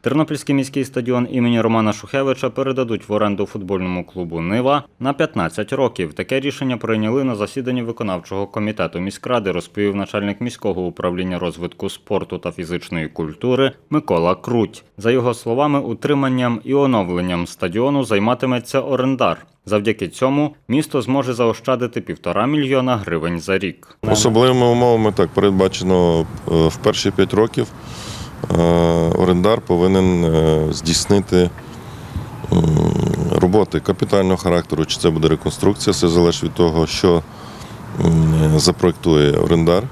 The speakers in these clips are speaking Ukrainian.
Тернопільський міський стадіон імені Романа Шухевича передадуть в оренду футбольному клубу Нива на 15 років. Таке рішення прийняли на засіданні виконавчого комітету міськради, розповів начальник міського управління розвитку спорту та фізичної культури Микола Круть. За його словами, утриманням і оновленням стадіону займатиметься орендар. Завдяки цьому місто зможе заощадити півтора мільйона гривень за рік. Особливими умовами так передбачено е, в перші 5 років орендар повинен е, здійснити роботи капітального характеру, чи це буде реконструкція, все залежить від того, що запроектує орендар.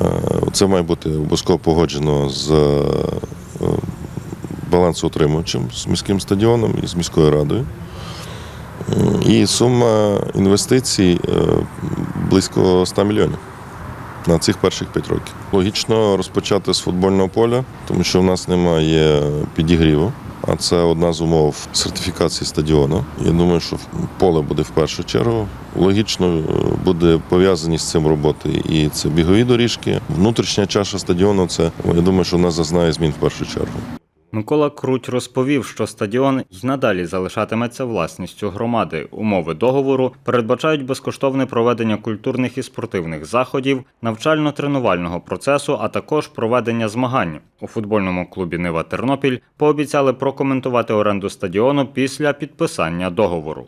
Е, Це має бути обов'язково погоджено з е, балансоутримувачем, з міським стадіоном і з міською радою. І сума інвестицій е, близько 100 мільйонів на цих перших п'ять років. Логічно розпочати з футбольного поля, тому що в нас немає підігріву. А це одна з умов сертифікації стадіону. Я думаю, що поле буде в першу чергу. Логічно е, буде пов'язані з цим роботи. І це бігові доріжки. Внутрішня чаша стадіону це я думаю, що вона зазнає змін в першу чергу. Микола Круть розповів, що стадіон й надалі залишатиметься власністю громади. Умови договору передбачають безкоштовне проведення культурних і спортивних заходів, навчально-тренувального процесу, а також проведення змагань. У футбольному клубі Нива Тернопіль пообіцяли прокоментувати оренду стадіону після підписання договору.